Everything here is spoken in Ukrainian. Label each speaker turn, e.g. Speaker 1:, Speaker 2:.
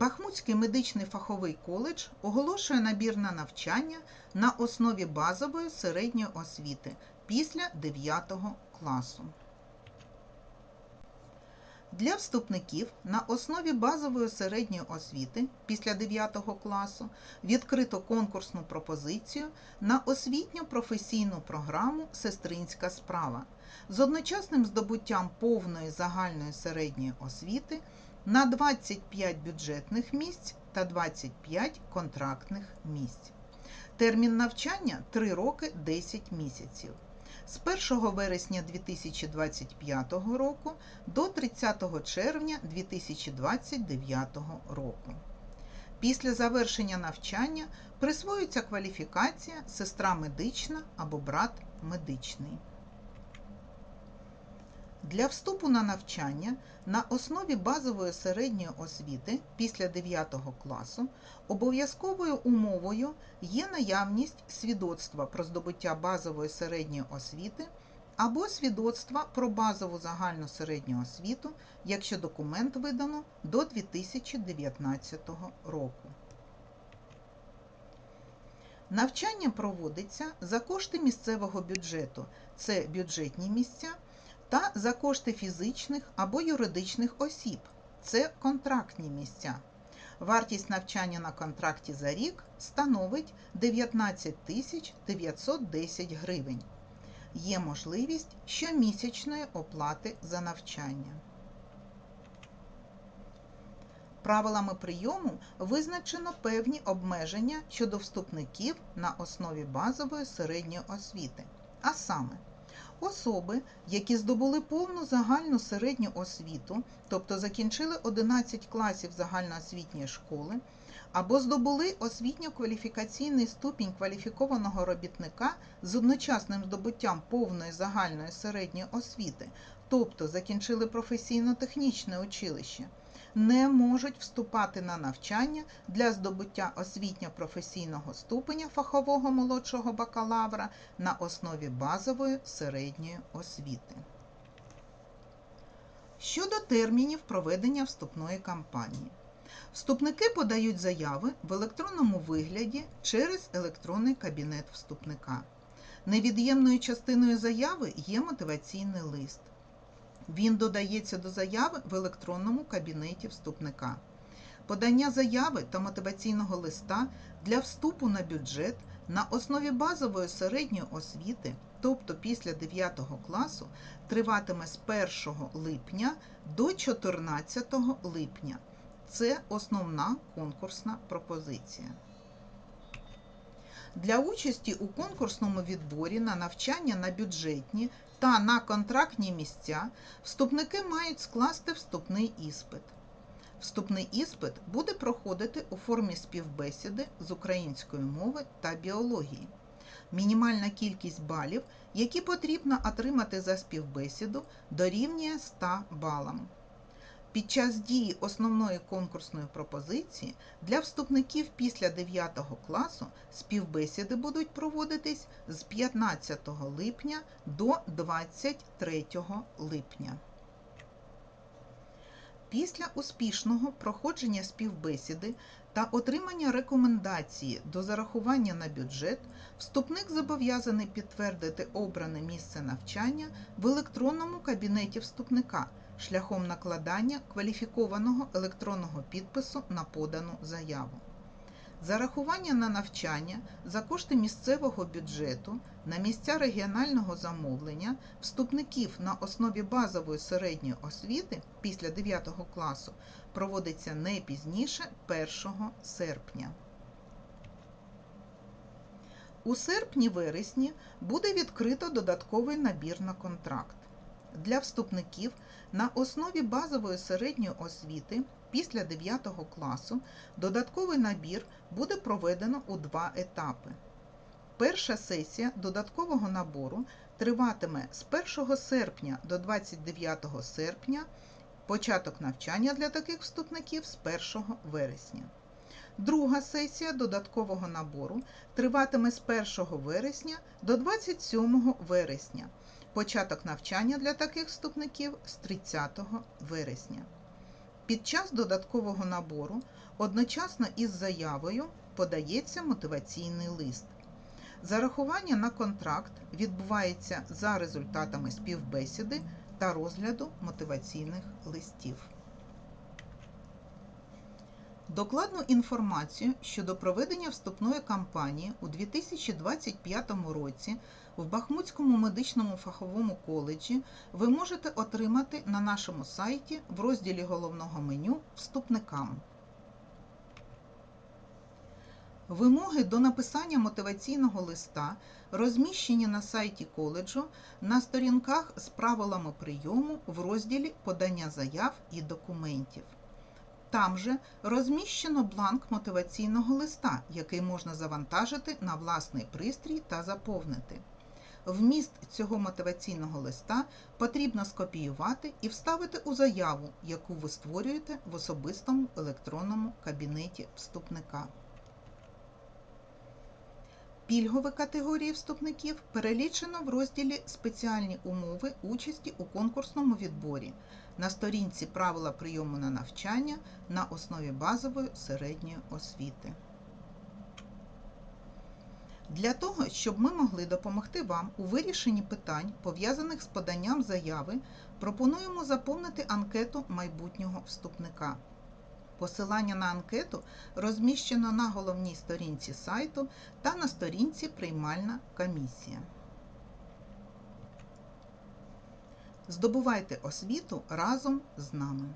Speaker 1: Бахмутський медичний фаховий коледж оголошує набір на навчання на основі базової середньої освіти після 9 класу. Для вступників на основі базової середньої освіти після 9 класу відкрито конкурсну пропозицію на освітню професійну програму Сестринська справа з одночасним здобуттям повної загальної середньої освіти на 25 бюджетних місць та 25 контрактних місць. Термін навчання 3 роки 10 місяців. З 1 вересня 2025 року до 30 червня 2029 року. Після завершення навчання присвоюється кваліфікація сестра медична або брат медичний. Для вступу на навчання на основі базової середньої освіти після 9 класу обов'язковою умовою є наявність свідоцтва про здобуття базової середньої освіти або свідоцтва про базову загальну середню освіту, якщо документ видано до 2019 року. Навчання проводиться за кошти місцевого бюджету, це бюджетні місця та за кошти фізичних або юридичних осіб. Це контрактні місця. Вартість навчання на контракті за рік становить 19 тисяч 910 гривень. Є можливість щомісячної оплати за навчання. Правилами прийому визначено певні обмеження щодо вступників на основі базової середньої освіти. А саме, Особи, які здобули повну загальну середню освіту, тобто закінчили 11 класів загальноосвітньої школи, або здобули освітньо-кваліфікаційний ступінь кваліфікованого робітника з одночасним здобуттям повної загальної середньої освіти, тобто закінчили професійно-технічне училище не можуть вступати на навчання для здобуття освітньо-професійного ступеня фахового молодшого бакалавра на основі базової середньої освіти. Щодо термінів проведення вступної кампанії. Вступники подають заяви в електронному вигляді через електронний кабінет вступника. Невід'ємною частиною заяви є мотиваційний лист. Він додається до заяви в електронному кабінеті вступника. Подання заяви та мотиваційного листа для вступу на бюджет на основі базової середньої освіти, тобто після 9 класу, триватиме з 1 липня до 14 липня. Це основна конкурсна пропозиція. Для участі у конкурсному відборі на навчання на бюджетні та на контрактні місця вступники мають скласти вступний іспит. Вступний іспит буде проходити у формі співбесіди з української мови та біології. Мінімальна кількість балів, які потрібно отримати за співбесіду, дорівнює 100 балам. Під час дії основної конкурсної пропозиції для вступників після 9 класу співбесіди будуть проводитись з 15 липня до 23 липня. Після успішного проходження співбесіди та отримання рекомендації до зарахування на бюджет вступник зобов'язаний підтвердити обране місце навчання в електронному кабінеті вступника шляхом накладання кваліфікованого електронного підпису на подану заяву. Зарахування на навчання за кошти місцевого бюджету на місця регіонального замовлення вступників на основі базової середньої освіти після 9 класу проводиться не пізніше 1 серпня. У серпні-вересні буде відкрито додатковий набір на контракт. Для вступників на основі базової середньої освіти після 9 класу додатковий набір буде проведено у два етапи. Перша сесія додаткового набору триватиме з 1 серпня до 29 серпня, початок навчання для таких вступників з 1 вересня. Друга сесія додаткового набору триватиме з 1 вересня до 27 вересня. Початок навчання для таких вступників з 30 вересня. Під час додаткового набору одночасно із заявою подається мотиваційний лист. Зарахування на контракт відбувається за результатами співбесіди та розгляду мотиваційних листів. Докладну інформацію щодо проведення вступної кампанії у 2025 році в Бахмутському медичному фаховому коледжі ви можете отримати на нашому сайті в розділі головного меню Вступникам. Вимоги до написання мотиваційного листа розміщені на сайті коледжу на сторінках з правилами прийому в розділі Подання заяв і документів. Там же розміщено бланк мотиваційного листа, який можна завантажити на власний пристрій та заповнити. Вміст цього мотиваційного листа потрібно скопіювати і вставити у заяву, яку ви створюєте в особистому електронному кабінеті вступника. Пільгові категорії вступників перелічено в розділі Спеціальні умови участі у конкурсному відборі на сторінці Правила прийому на навчання на основі базової середньої освіти. Для того, щоб ми могли допомогти вам у вирішенні питань, пов'язаних з поданням заяви, пропонуємо заповнити анкету майбутнього вступника. Посилання на анкету розміщено на головній сторінці сайту та на сторінці Приймальна комісія. Здобувайте освіту разом з нами.